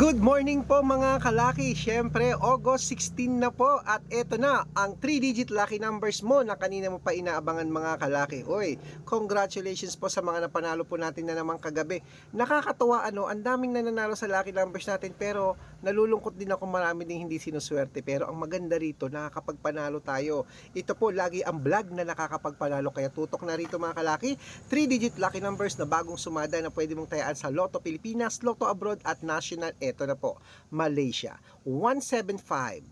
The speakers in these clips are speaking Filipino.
Good morning po mga kalaki. Siyempre, August 16 na po at eto na ang 3-digit lucky numbers mo na kanina mo pa inaabangan mga kalaki. Oy, congratulations po sa mga napanalo po natin na naman kagabi. Nakakatuwa ano, ang daming nananalo sa lucky numbers natin pero nalulungkot din ako marami ding hindi sinuswerte. Pero ang maganda rito, nakakapagpanalo tayo. Ito po lagi ang vlog na nakakapagpanalo kaya tutok na rito mga kalaki. 3-digit lucky numbers na bagong sumada na pwede mong tayaan sa Lotto Pilipinas, Lotto Abroad at National. Ito na po, Malaysia. 175,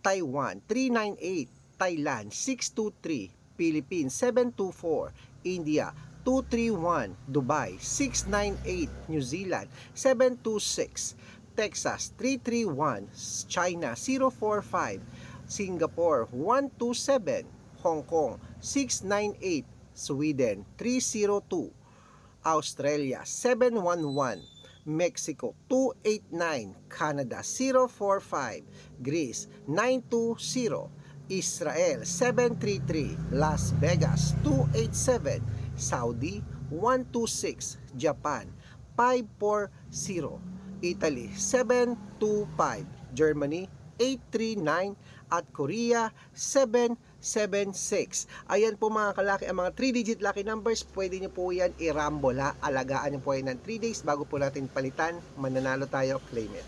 Taiwan. 398, Thailand. 623, Philippines. 724, India. 231, Dubai. 698, New Zealand. 726, Texas. 331, China. 045, Singapore. 127, Hong Kong. 698, Sweden. 302, Australia. 711, Mexico. 289, Canada. 045, Greece. 920, Israel. 733, Las Vegas. 287, Saudi. 126, Japan. 540, Italy. 725, Germany. 839 at Korea 776. Ayan po mga kalaki, ang mga 3-digit lucky numbers, pwede nyo po yan i-rumble ha. Alagaan nyo po yan ng 3 days bago po natin palitan. Mananalo tayo, claim it.